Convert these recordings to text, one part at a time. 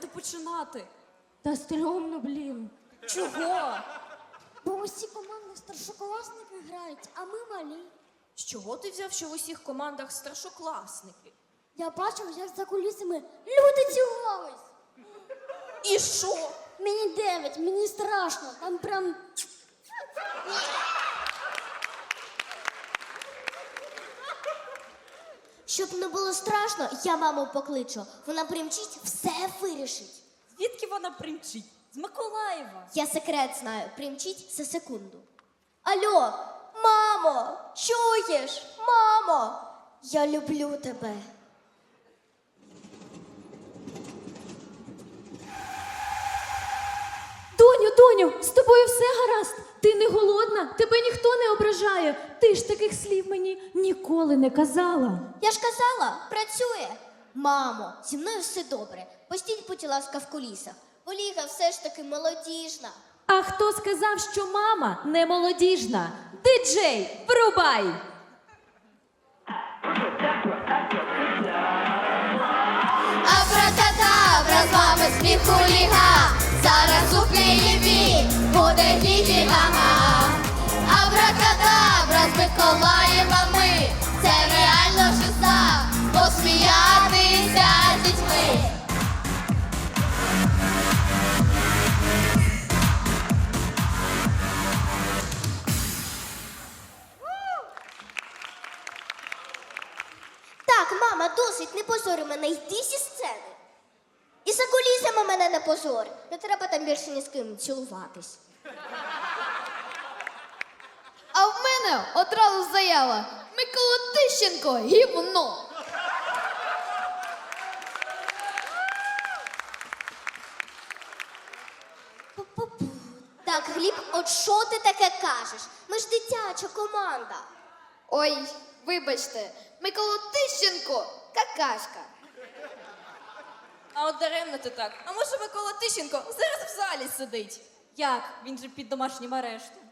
почати. Та стрьомно, блін. Чого? Бо усі команди старшокласники грають, а ми малі. З чого ти взяв, що в усіх командах старшокласники? Я бачив, як за кулісами люди цілувались. І що? Мені дев'ять, мені страшно. Там прям. Щоб не було страшно, я маму покличу. Вона примчить, все вирішить. Звідки вона примчить? З Миколаєва. Я секрет знаю, примчить за секунду. Алло, мамо, чуєш? Мамо, я люблю тебе. Доню, з тобою все гаразд. Ти не голодна, тебе ніхто не ображає. Ти ж таких слів мені ніколи не казала. Я ж казала, працює. Мамо, зі мною все добре. Постіть, будь ласка, в кулісах. Оліга все ж таки молодіжна. А хто сказав, що мама не молодіжна? Диджей, врубай! Абракадабра, з вами сміху ліга. Зараз у Києві буде гігі-гага. Абракадабра з Миколаєвами. Це реально жиза. Посміятися з дітьми. Так, мама, досить, не позори мене, йди зі сцени. І за кулісами мене не позор. Не треба там більше ні з ким цілуватись. А в мене одразу заява. Микола Тищенко. Пу-пу-пу. Так, Гліб, от що ти таке кажеш? Ми ж дитяча команда. Ой, вибачте, Микола Тищенко какашка. А от даремно ти так. А може Микола Тищенко зараз в залі сидить? Як? Він же під домашнім арештом.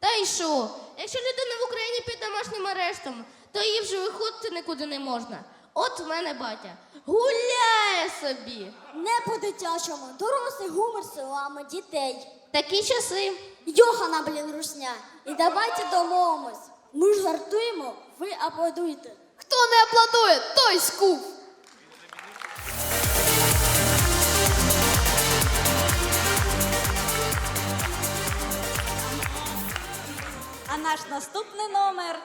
Та й що? Якщо людина в Україні під домашнім арештом, то їй вже виходити нікуди не можна. От в мене батя гуляє собі. Не по-дитячому. Дорослий гумор силами дітей. Такі часи. Йохана, блін, русня. І давайте домовимось. Ми ж жартуємо, ви аплодуйте. Хто не аплодує, той скуф. Наш наступний номер.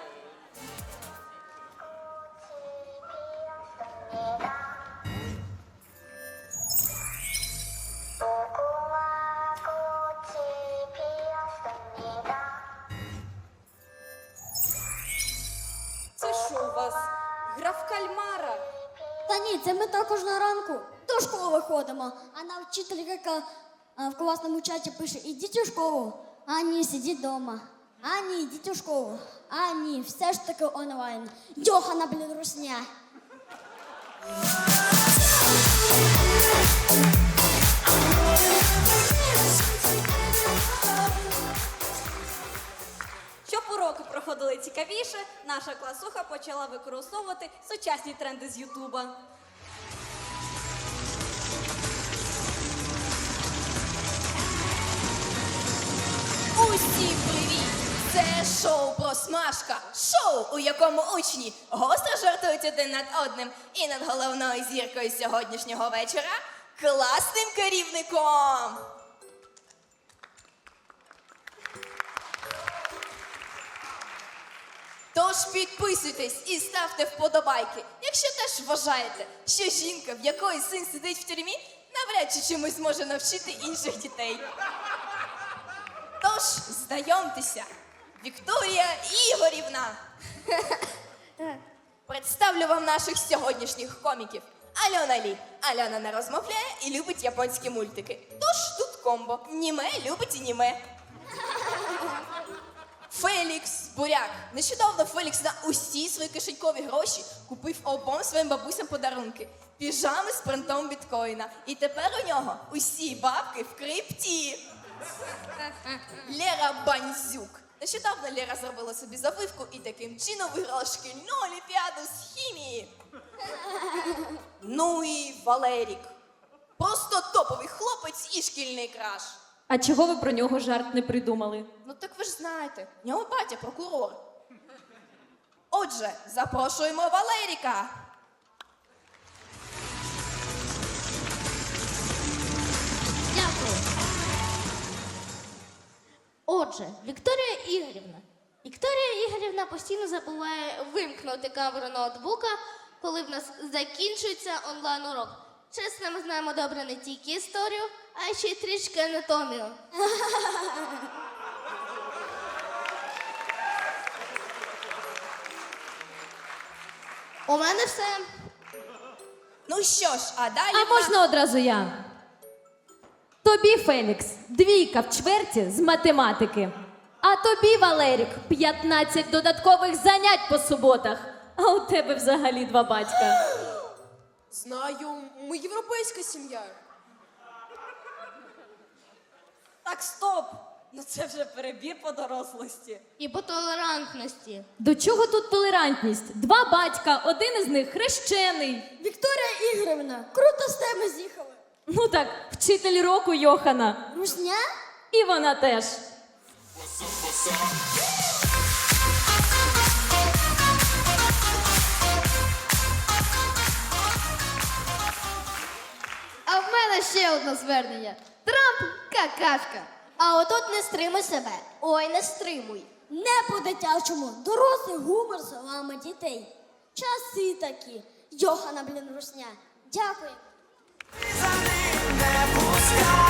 Це що у вас? Гра в кальмара? Та ні, це ми також на ранку до школи ходимо. А на вчителька в класному чаті пише: ідіть у школу. А ні, сидіть вдома. А ні, йдіть у все ж таки онлайн. Йохана, блін, русня. Щоб уроки проходили цікавіше, наша класуха почала використовувати сучасні тренди з Ютуба. Усім привіт! Це шоу Просмажка. Шоу, у якому учні гостро жартують один над одним і над головною зіркою сьогоднішнього вечора класним керівником. Тож підписуйтесь і ставте вподобайки, якщо теж вважаєте, що жінка, в якої син сидить в тюрмі, навряд чи чимось може навчити інших дітей. Тож, знайомтеся, Вікторія Ігорівна. Представлю вам наших сьогоднішніх коміків. Альона Лі. Альона не розмовляє і любить японські мультики. Тож тут комбо. Німе любить і німе. Фелікс Буряк. Нещодавно Фелікс на усі свої кишенькові гроші купив обом своїм бабусям подарунки. Піжами з принтом біткоїна. І тепер у нього усі бабки в крипті. Лера Банзюк. Нещодавно Лера зробила собі завивку і таким чином виграла шкільну олімпіаду з хімії. Ну і Валерік. Просто топовий хлопець і шкільний краш. А чого ви про нього жарт не придумали? Ну так ви ж знаєте, в нього батя прокурор. Отже, запрошуємо Валеріка. Отже, Вікторія Ігорівна. Вікторія Ігорівна постійно забуває вимкнути камеру ноутбука, коли в нас закінчується онлайн-урок. Чесно, ми знаємо добре не тільки історію, а ще й трішки анатомію. У мене все. Ну що ж, а далі. А можна одразу я? Тобі, Фелікс, двійка в чверті з математики. А тобі, Валерік, 15 додаткових занять по суботах. А у тебе взагалі два батька. Знаю, ми європейська сім'я. Так, стоп! Ну це вже перебір по дорослості. І по толерантності. До чого тут толерантність? Два батька, один із них хрещений. Вікторія Ігорівна, круто з теми з'їхали. Ну так, вчитель року Йохана. Русня? І вона теж. А в мене ще одне звернення. Трамп какашка. А отут не стримуй себе. Ой, не стримуй. Не по-дитячому. Дорослий гумор словами дітей. Часи такі. Йохана, блін, русня. Дякую. Не пускай.